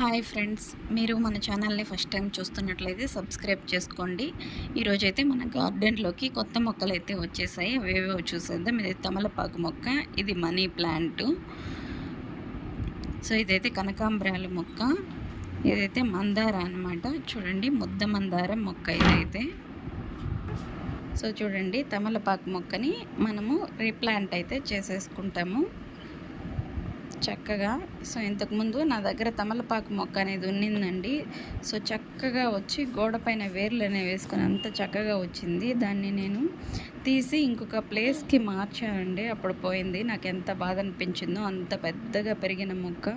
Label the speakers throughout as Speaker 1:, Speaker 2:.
Speaker 1: Hi friends మీరు మన ఛానల్ని ఫస్ట్ టైం చూస్తున్నట్లయితే సబ్స్క్రైబ్ చేసుకోండి. ఈరోజైతే మన గార్డెన్లోకి కొత్త మొక్కలు అయితే వచ్చేసాయి. అవేవో చూసేద్దాం. ఇది తమలపాకు మొక్క ఇది మనీ ప్లాంట్. సో ఇదైతే కనకాంబరాల మొక్క. ఇదైతే మందార అనమాట చూడండి ముద్ద మందార మొక్క ఇదైతే. సో చూడండి తమలపాకు మొక్కని మనము రీప్లాంట్ అయితే చేసేసుకుంటాము. చక్కగా. సో ఇంతకుముందు నా దగ్గర తమలపాకు మొక్క అనేది ఉన్నిందండి. సో చక్కగా వచ్చి గోడ పైన వేర్లు అనేవి వేసుకొని అంత చక్కగా వచ్చింది. దాన్ని నేను తీసి ఇంకొక ప్లేస్కి మార్చానండి. అప్పుడు పోయింది. నాకు ఎంత బాధ అనిపించిందో అంత పెద్దగా పెరిగిన మొక్క.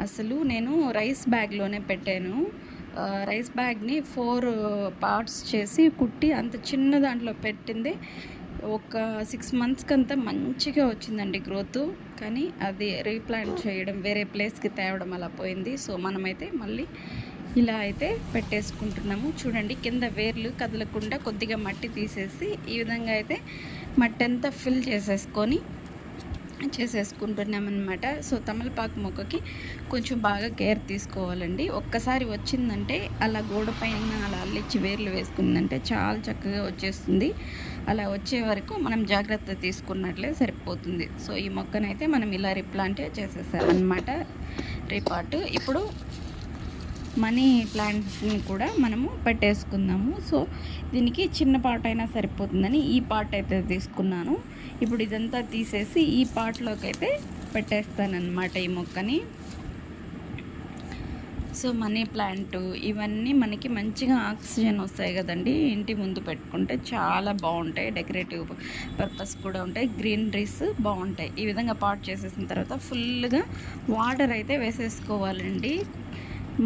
Speaker 1: అసలు నేను రైస్ బ్యాగ్లోనే పెట్టాను. రైస్ బ్యాగ్ని ఫోర్ పార్ట్స్ చేసి కుట్టి అంత చిన్న దాంట్లో పెట్టింది. ఒక సిక్స్ మంత్స్కి అంతా మంచిగా వచ్చిందండి గ్రోత్ కానీ అది రీప్లాంట్ చేయడం వేరే ప్లేస్కి తేవడం అలా పోయింది. సో మనమైతే మళ్ళీ ఇలా అయితే పెట్టేసుకుంటున్నాము. చూడండి కింద వేర్లు కదలకుండా కొద్దిగా మట్టి తీసేసి ఈ విధంగా అయితే మట్టి అంతా ఫిల్ చేసేసుకొని చేసేసుకుంటున్నాం అనమాట సో తమలపాకు మొక్కకి కొంచెం బాగా కేర్ తీసుకోవాలండి. ఒక్కసారి వచ్చిందంటే అలా గోడ పైన అలా అల్లిచ్చి వేర్లు వేసుకుందంటే చాలా చక్కగా వచ్చేస్తుంది. అలా వచ్చే వరకు మనం జాగ్రత్త తీసుకున్నట్లే సరిపోతుంది. సో ఈ మొక్కనైతే మనం ఇలా రిప్లాంటే చేసేసామన్నమాట. రిపార్ట్ ఇప్పుడు మనీ ప్లాంట్ని కూడా మనము పెట్టేసుకుందాము. సో దీనికి చిన్న పార్ట్ అయినా సరిపోతుందని ఈ పార్ట్ అయితే తీసుకున్నాను. ఇప్పుడు ఇదంతా తీసేసి ఈ పార్ట్లోకి అయితే పెట్టేస్తానన్నమాట ఈ మొక్కని. సో మనీ ప్లాంట్ ఇవన్నీ మనకి మంచిగా ఆక్సిజన్ వస్తాయి కదండి. ఇంటి ముందు పెట్టుకుంటే చాలా బాగుంటాయి. డెకరేటివ్ పర్పస్ కూడా ఉంటాయి. గ్రీనరీస్ బాగుంటాయి. ఈ విధంగా పాట్ చేసేసిన తర్వాత ఫుల్గా వాటర్ అయితే వేసేసుకోవాలండి.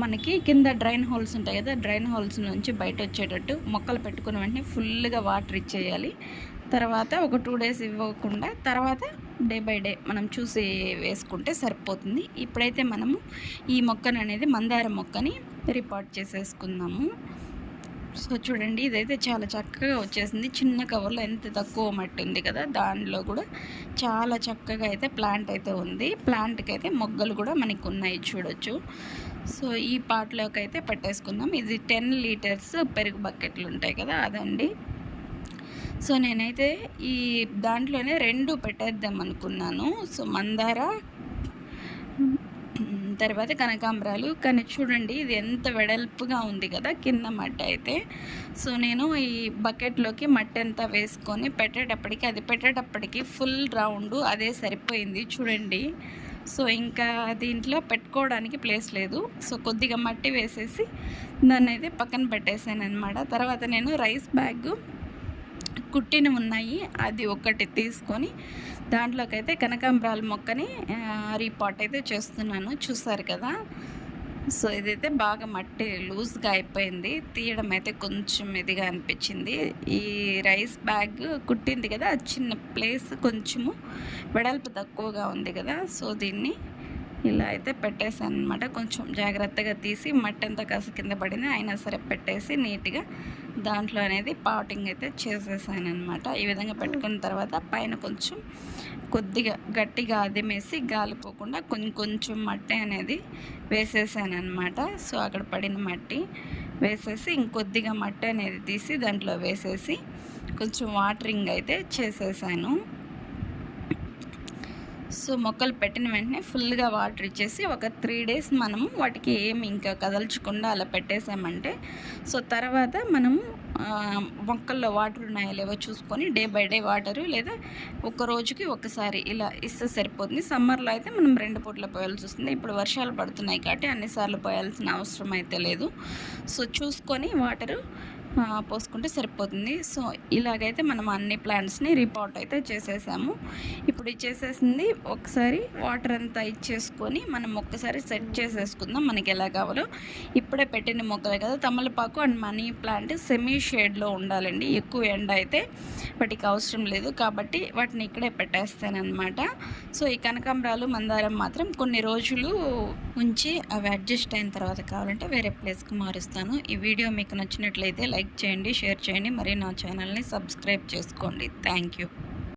Speaker 1: మనకి కింద డ్రైన్ హోల్స్ ఉంటాయి కదా డ్రైన్ హోల్స్ నుంచి బయట వచ్చేటట్టు మొక్కలు పెట్టుకున్న వెంటనే ఫుల్గా వాటర్ ఇచ్చేయాలి. తర్వాత ఒక టూ డేస్ ఇవ్వకుండా తర్వాత డే బై డే మనం చూసి వేసుకుంటే సరిపోతుంది. ఇప్పుడైతే మనము ఈ మొక్కను అనేది మందార మొక్కని రిపోర్ట్ చేసేసుకుందాము. సో చూడండి ఇదైతే చాలా చక్కగా వచ్చేసింది. చిన్న కవర్లో ఎంత తక్కువ మట్టి ఉంది కదా దానిలో కూడా చాలా చక్కగా అయితే ప్లాంట్ అయితే ఉంది. ప్లాంట్కి అయితే మొగ్గలు కూడా మనకు ఉన్నాయి చూడొచ్చు. సో ఈ పాట్లోకి అయితే పెట్టేసుకుందాం. ఇది టెన్ లీటర్స్ పెరుగు బకెట్లు ఉంటాయి కదా అదండి. సో నేనైతే ఈ దాంట్లోనే రెండు పెట్టేద్దాం అనుకున్నాను. సో మందార తర్వాత కనకాంబరాలు. కానీ చూడండి ఇది ఎంత వెడల్పుగా ఉంది కదా కింద మట్టి అయితే. సో నేను ఈ బకెట్లోకి మట్టి అంతా వేసుకొని పెట్టేటప్పటికి అది పెట్టేటప్పటికి ఫుల్ రౌండ్ అదే సరిపోయింది చూడండి. సో ఇంకా దీంట్లో పెట్టుకోవడానికి ప్లేస్ లేదు. సో కొద్దిగా మట్టి వేసేసి దాన్ని అయితే పక్కన పెట్టేశాను అనమాట తర్వాత నేను రైస్ బ్యాగ్ కుట్టిన ఉన్నాయి. అది ఒకటి తీసుకొని దాంట్లోకైతే కనకాంబరాల మొక్కని రీపాట్ అయితే చేస్తున్నాను. చూసారు కదా? సో ఇదైతే బాగా మట్టి లూజ్గా అయిపోయింది. తీయడం అయితే కొంచెం ఇదిగా అనిపించింది. ఈ రైస్ బ్యాగ్ కుట్టింది కదా? చిన్న ప్లేస్ కొంచెము వెడల్పు తక్కువగా ఉంది కదా? సో దీన్ని ఇలా అయితే పెట్టేశాను అనమాట కొంచెం జాగ్రత్తగా తీసి మట్టి అంతా కాస్త కింద పడింది అయినా సరే పెట్టేసి నీట్గా దాంట్లో అనేది పాటింగ్ అయితే చేసేసాను అనమాట ఈ విధంగా పెట్టుకున్న తర్వాత పైన కొంచెం కొద్దిగా గట్టిగా అదిమేసి గాలిపోకుండా కొంచెం కొంచెం మట్టి అనేది వేసేసాను అనమాట సో అక్కడ పడిన మట్టి వేసేసి ఇంకొద్దిగా మట్టి అనేది తీసి దాంట్లో వేసేసి కొంచెం వాటరింగ్ అయితే చేసేసాను. సో మొక్కలు పెట్టిన వెంటనే ఫుల్గా వాటర్ ఇచ్చేసి ఒక త్రీ డేస్ మనము వాటికి ఏమి ఇంకా కదల్చకుండా అలా పెట్టేసామంటే సో తర్వాత మనము మొక్కల్లో వాటర్ ఉన్నాయో లేవో చూసుకొని డే బై డే వాటరు లేదా ఒక రోజుకి ఒకసారి ఇలా ఇస్తే సరిపోతుంది. సమ్మర్లో అయితే మనం రెండు పూట్ల పోయాల్సి వస్తుంది. ఇప్పుడు వర్షాలు పడుతున్నాయి కాబట్టి అన్నిసార్లు పోయాల్సిన అవసరం అయితే లేదు. సో చూసుకొని వాటరు పోసుకుంటే సరిపోతుంది. సో ఇలాగైతే మనం అన్ని ప్లాంట్స్ని రిపోర్ట్ అయితే చేసేసాము. ఇప్పుడు ఇచ్చేసేసింది ఒకసారి వాటర్ అంతా ఇచ్చేసుకొని మనం ఒక్కసారి సెట్ చేసేసుకుందాం మనకి ఎలా కావాలో. ఇప్పుడే పెట్టిన మొక్కలే కదా తమలపాకు అండ్ మనీ ప్లాంట్ సెమీ షేడ్లో ఉండాలండి. ఎక్కువ ఎండ అయితే వాటికి అవసరం లేదు కాబట్టి వాటిని ఇక్కడే పెట్టేస్తానమాట సో ఈ కనకాంబరాలు మందారం మాత్రం కొన్ని రోజులు ఉంచి అవి అడ్జస్ట్ అయిన తర్వాత కావాలంటే వేరే ప్లేస్కి మారుస్తాను. ఈ వీడియో మీకు నచ్చినట్లయితే లైక్ లైక్ చేయండి షేర్ చేయండి. మరి నా ఛానల్ని సబ్స్క్రైబ్ చేసుకోండి. Thank you.